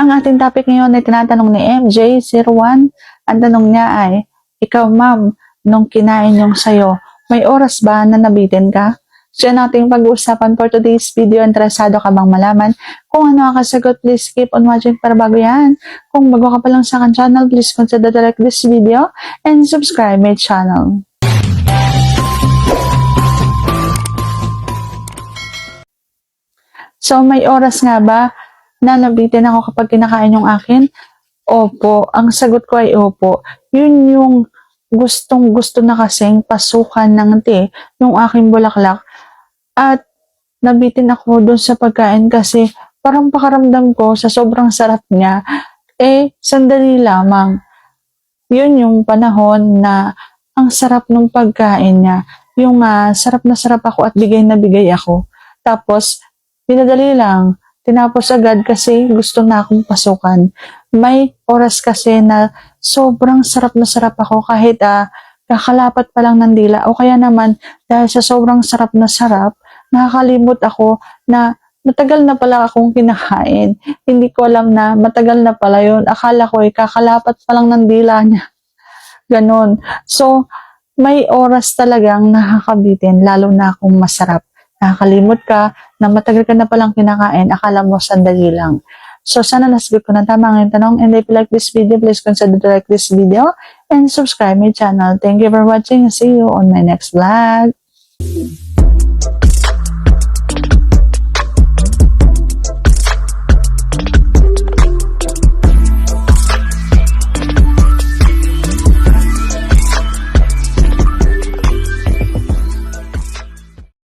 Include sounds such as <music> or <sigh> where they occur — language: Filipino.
Ang ating topic ngayon ay tinatanong ni MJ01. Ang tanong niya ay, Ikaw ma'am, nung kinain yung sayo, may oras ba na nabitin ka? So yan ating pag-uusapan for today's video. Interesado ka bang malaman? Kung ano ang kasagot, please keep on watching para bago yan. Kung bago ka pa lang sa akin channel, please consider to like this video and subscribe my channel. So may oras nga ba na nabitin ako kapag kinakain yung akin? Opo. Ang sagot ko ay opo. Yun yung gustong gusto na kasing pasukan ng te, yung aking bulaklak. At nabitin ako doon sa pagkain kasi parang pakaramdam ko sa sobrang sarap niya, eh, sandali lamang. Yun yung panahon na ang sarap ng pagkain niya. Yung ah, sarap na sarap ako at bigay na bigay ako. Tapos, pinadali lang. Tinapos agad kasi gusto na akong pasukan. May oras kasi na sobrang sarap na sarap ako kahit ah, kakalapat pa lang ng dila. O kaya naman, dahil sa sobrang sarap na sarap, nakakalimot ako na matagal na pala akong kinakain. Hindi ko alam na matagal na pala yun. Akala ko ay kakalapat pa lang ng dila niya. <laughs> Ganon. So, may oras talagang nakakabitin, lalo na kung masarap. Nakakalimot ka na matagal ka na palang kinakain, akala mo sandali lang. So, sana nasagot ko na tama ang tanong. And if you like this video, please consider to like this video and subscribe my channel. Thank you for watching. See you on my next vlog.